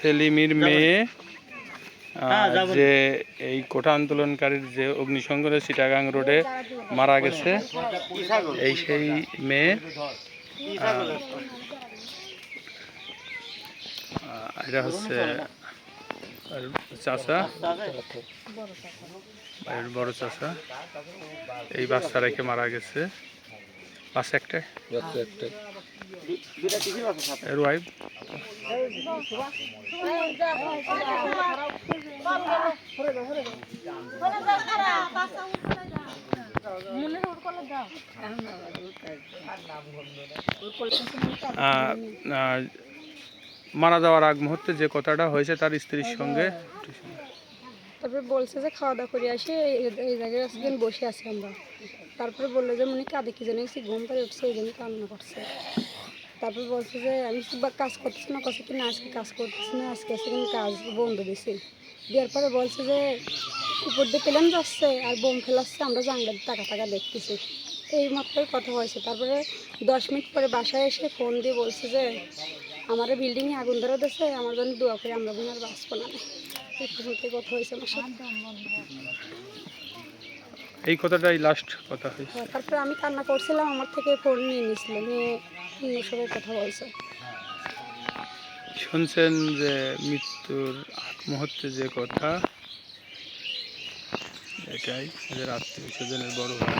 সেলিমির মেয়ে আহ, যে এই কোঠা আন্দোলনকারীর যে অগ্নিসংযোগে চিটাগাং রোডে মারা গেছে এই সেই মেয়ে। এটা হচ্ছে আর চাচা বড় চাচা এই বাচ্চা রেখে মারা গেছে। বাচ্চা একটা এর ওয়াইফ আহ, আহ, মারা যাওয়ার আগ মুহূর্তে যে কথাটা হয়েছে তার স্ত্রীর সঙ্গে। তারপরে বলছে যে খাওয়া দাওয়া করে আসি, এই- জায়গায় আজকে বসে আছি আমরা। তারপরে বলল যে মনে কাঁদে কি জানি ঘুম পাড়ে উঠছে, এই জন্য কান্না করছে। তারপরে বলছে যে, আমি কাজ করতেছি না কছে কি না, আজকে কাজ করতেছি না, আজকে কিন্তু কাজ বন্ধ দিছি। দেওয়ার পরে বলছে যে, উপর দিয়ে প্লেন যাচ্ছে, আর বোম ফেলাচ্ছে, আমরা জানলার টাকা টাকা দেখতেছি। এই মাত্রই কথা হয়েছে। তারপরে দশ মিনিট পরে বাসায় এসে ফোন দিয়ে বলছে যে, আমার বিল্ডিংয়ে আগুন ধরে দিচ্ছে আমার জন্য দোয়া করে, আমরা বোন আর বাঁচবো না। এই পর্যন্ত কথা হয়েছে আমার সাথে। এই কথাটাই লাস্ট কথা হয়েছে। হ্যাঁ, তারপরে আমি কান্না করছিলাম আমার থেকে ফোন নিয়ে নিয়েছিল নিয়ে অন্য সবাই কথা বলছে। শুনছেন যে মৃত্যুর আগ মুহূর্তে যে কথা এটাই রাত্রি আত্মীয় স্বজনের বড় ভাই।